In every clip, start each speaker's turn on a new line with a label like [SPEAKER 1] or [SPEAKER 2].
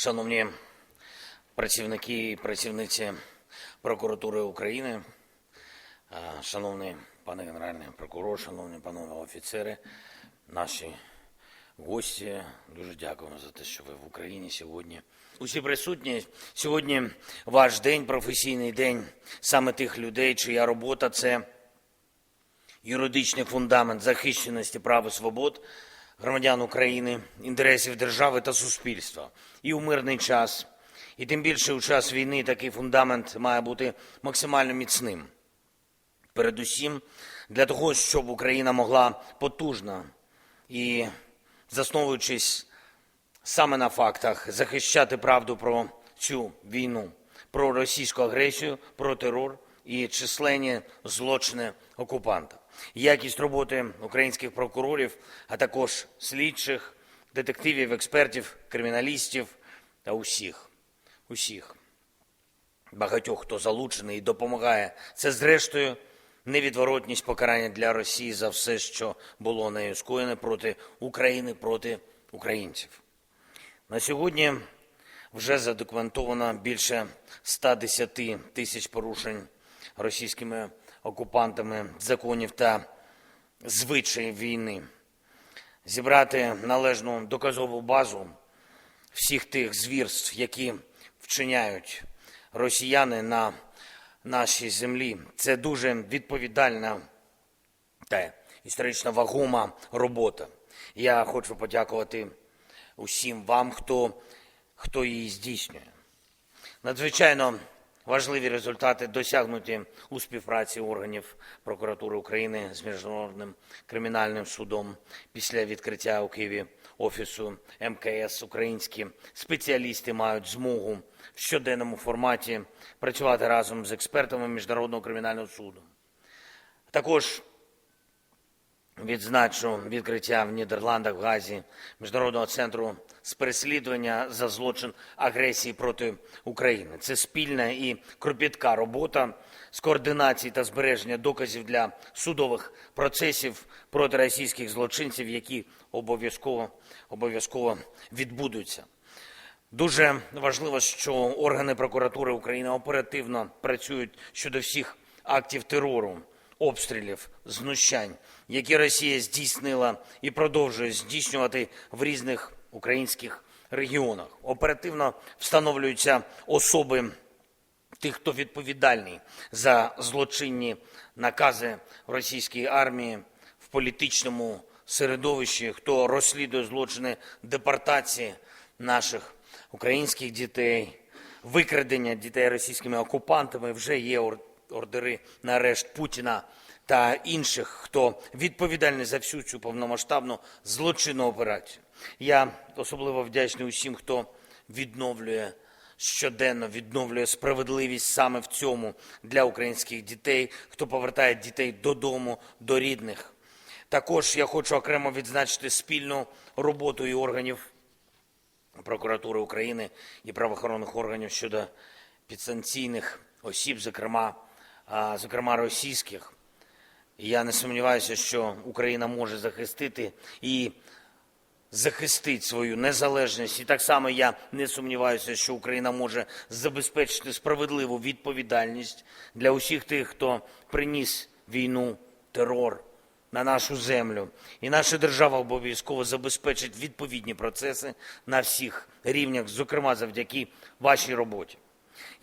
[SPEAKER 1] Шановні працівники і працівниці прокуратури України, шановний пане генеральний прокурор, шановні панове офіцери, наші гості, дуже дякуємо за те, що ви в Україні сьогодні. Усі присутні сьогодні ваш день, професійний день саме тих людей, чия робота це юридичний фундамент захищеності прав і свобод громадян України, інтересів держави та суспільства. І у мирний час, і тим більше у час війни такий фундамент має бути максимально міцним. Передусім для того, щоб Україна могла потужно і засновуючись саме на фактах, захищати правду про цю війну, про російську агресію, про терор і численні злочини окупанта. Якість роботи українських прокурорів, а також слідчих, детективів, експертів, криміналістів та усіх, усіх багатьох, хто залучений і допомагає. Це, зрештою, невідворотність покарання для Росії за все, що було нею скоєне проти України, проти українців. На сьогодні вже задокументовано більше 110 тисяч порушень російськими окупантами законів та звичаїв війни. Зібрати належну доказову базу всіх тих звірств, які вчиняють росіяни на нашій землі. Це дуже відповідальна та історично вагома робота. Я хочу подякувати усім вам, хто, хто її здійснює. Надзвичайно важливі результати досягнуті у співпраці органів прокуратури України з міжнародним кримінальним судом після відкриття у Києві офісу МКС. Українські спеціалісти мають змогу в щоденному форматі працювати разом з експертами міжнародного кримінального суду. Також Відзначу відкриття в Нідерландах в Газі міжнародного центру з переслідування за злочин агресії проти України. Це спільна і кропітка робота з координації та збереження доказів для судових процесів проти російських злочинців, які обов'язково обов'язково відбудуться. Дуже важливо, що органи прокуратури України оперативно працюють щодо всіх актів терору, обстрілів, знущань, які Росія здійснила і продовжує здійснювати в різних українських регіонах. Оперативно встановлюються особи тих, хто відповідальний за злочинні накази російської армії в політичному середовищі, хто розслідує злочини депортації наших українських дітей, викрадення дітей російськими окупантами. Вже є ордери на арешт Путіна та інших, хто відповідальний за всю цю повномасштабну злочинну операцію. Я особливо вдячний усім, хто відновлює щоденно відновлює справедливість саме в цьому для українських дітей, хто повертає дітей додому, до рідних. Також я хочу окремо відзначити спільну роботу і органів прокуратури України і правоохоронних органів щодо підсанкційних осіб, зокрема, зокрема російських. Я не сумніваюся, що Україна може захистити і захистить свою незалежність. І так само я не сумніваюся, що Україна може забезпечити справедливу відповідальність для усіх тих, хто приніс війну, терор на нашу землю. І наша держава обов'язково забезпечить відповідні процеси на всіх рівнях, зокрема завдяки вашій роботі.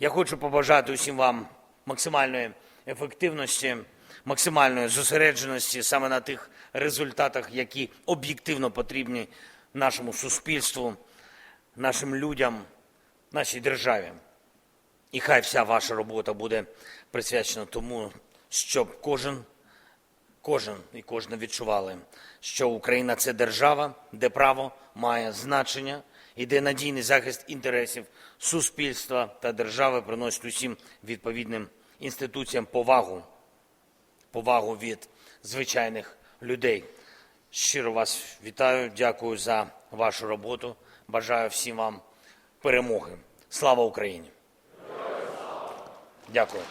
[SPEAKER 1] Я хочу побажати усім вам максимальної ефективності, максимальної зосередженості саме на тих результатах, які об'єктивно потрібні нашому суспільству, нашим людям, нашій державі. І хай вся ваша робота буде присвячена тому, щоб кожен, кожен і кожна відчували, що Україна це держава, де право має значення і де надійний захист інтересів суспільства та держави приносить усім відповідним інституціям повагу, повагу від звичайних людей. Щиро вас вітаю, дякую за вашу роботу. Бажаю всім вам перемоги. Слава Україні! Дякую.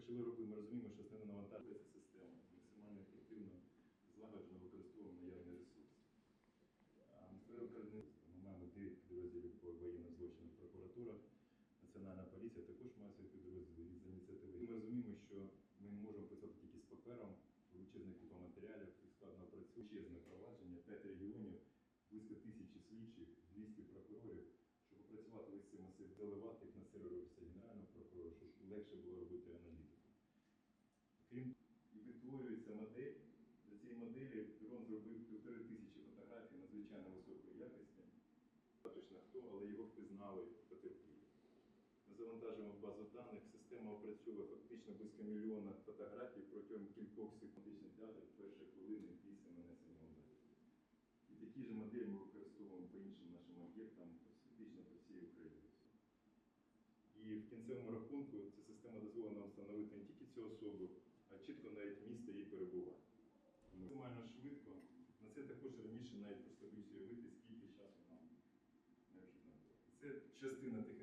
[SPEAKER 2] Почали робити, ми розуміємо, що основне навантаження це система. Максимально ефективно, злагоджено використовуємо Місцеве координація. Ми маємо 9 підрозділів по воєнним злочинам прокуратура, Національна поліція також має свої підрозділи від ініціативи. Ми розуміємо, що ми можемо працювати тільки з папером, величезних купа матеріалів, і складно працює. Величезне провадження, 5 регіонів, близько тисячі слідчих, 200 прокурорів. Щоб опрацювати весь цей масив, заливати їх на сервер Крім і відтворюється модель. Для цієї моделі дрон зробив півтори тисячі фотографій надзвичайно високої якості. Точно хто, але його впізнали потерпілі. Ми завантажуємо базу даних, система опрацьовує фактично близько мільйона фотографій протягом кількох секундичних датах першої хвилини після нанесення удару. І такі ж моделі ми використовуємо по іншим нашим об'єктам фактично по всій Україні. І в кінцевому рахунку ця система дозволить нам встановити не тільки цю особу, а чітко навіть місце її перебування. Максимально швидко. На це також раніше навіть просто боюсь уявити, скільки часу нам необхідно. Це частина тих